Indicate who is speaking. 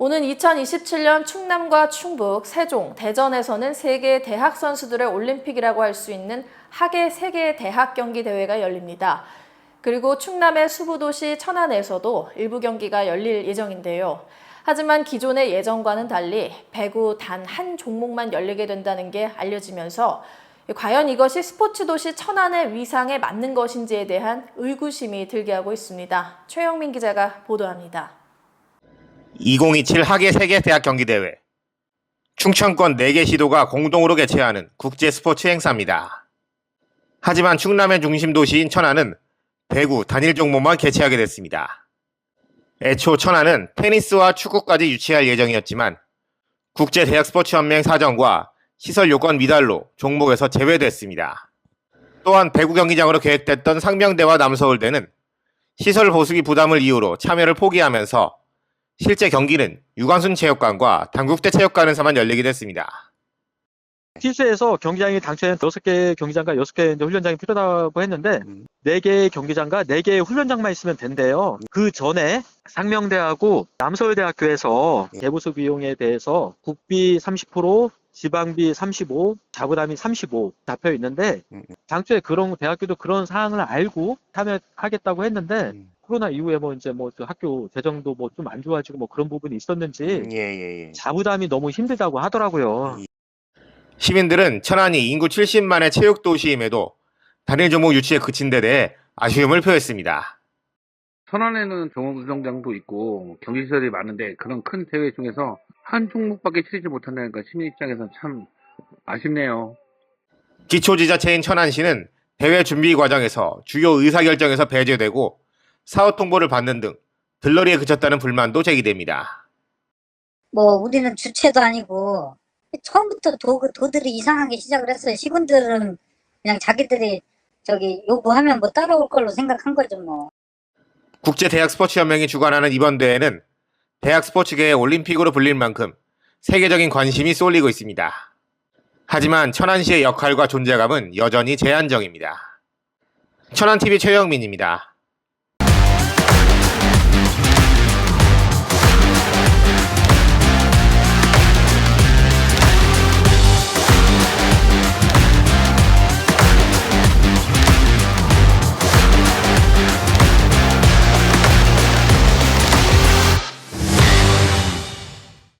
Speaker 1: 오는 2027년 충남과 충북, 세종, 대전에서는 세계 대학 선수들의 올림픽이라고 할 수 있는 하계 세계 대학 경기 대회가 열립니다. 그리고 충남의 수부도시 천안에서도 일부 경기가 열릴 예정인데요. 하지만 기존의 예정과는 달리 배구 단 한 종목만 열리게 된다는 게 알려지면서 과연 이것이 스포츠 도시 천안의 위상에 맞는 것인지에 대한 의구심이 들게 하고 있습니다. 최영민 기자가 보도합니다.
Speaker 2: 2027 하계 세계 대학 경기 대회. 충청권 4개 시도가 공동으로 개최하는 국제 스포츠 행사입니다. 하지만 충남의 중심 도시인 천안은 배구 단일 종목만 개최하게 됐습니다. 애초 천안은 테니스와 축구까지 유치할 예정이었지만 국제 대학 스포츠 연맹 사정과 시설 요건 미달로 종목에서 제외됐습니다. 또한 배구 경기장으로 계획됐던 상명대와 남서울대는 시설 보수기 부담을 이유로 참여를 포기하면서 실제 경기는 유관순 체육관과 당국대 체육관에서만 열리게 됐습니다.
Speaker 3: TS에서 경기장이 당초에는 6개 경기장과 6개 이제 훈련장이 필요하다고 했는데
Speaker 4: 음.
Speaker 3: 4개의 경기장과 4개의 훈련장만 있으면 된대요. 그 전에 상명대하고 남서울대학교에서
Speaker 4: 예.
Speaker 3: 개부수 비용에 대해서 국비 30%, 지방비 35, 자부담이 35 잡혀 있는데
Speaker 4: 음.
Speaker 3: 당초에 그런 대학교도 그런 사항을 알고 참여하겠다고 했는데
Speaker 4: 음.
Speaker 3: 코로나 이후에 뭐 이제 뭐그 학교 재정도 뭐 좀 안 좋아지고 뭐 그런 부분이 있었는지
Speaker 4: 예 예 예.
Speaker 3: 자부담이 너무 힘들다고 하더라고요.
Speaker 2: 시민들은 천안이 인구 70만의 체육 도시임에도 단일 종목 유치에 그친 데 대해 아쉬움을 표했습니다.
Speaker 5: 천안에는 종합운동장도 있고 경기시설이 많은데 그런 큰 대회 중에서 한 종목밖에 치르지 못한다니까 시민 입장에서는 참 아쉽네요.
Speaker 2: 기초지자체인 천안시는 대회 준비 과정에서 주요 의사결정에서 배제되고 사후 통보를 받는 등 들러리에 그쳤다는 불만도 제기됩니다.
Speaker 6: 뭐 우리는 주체도 아니고 처음부터 도, 도들이 이상하게 시작을 했어요. 시군들은 그냥 자기들이 저기 요구하면 뭐 따라올 걸로 생각한 거죠 뭐.
Speaker 2: 국제 대학 스포츠 연맹이 주관하는 이번 대회는 대학 스포츠계의 올림픽으로 불릴 만큼 세계적인 관심이 쏠리고 있습니다. 하지만 천안시의 역할과 존재감은 여전히 제한적입니다. 천안TV 최영민입니다.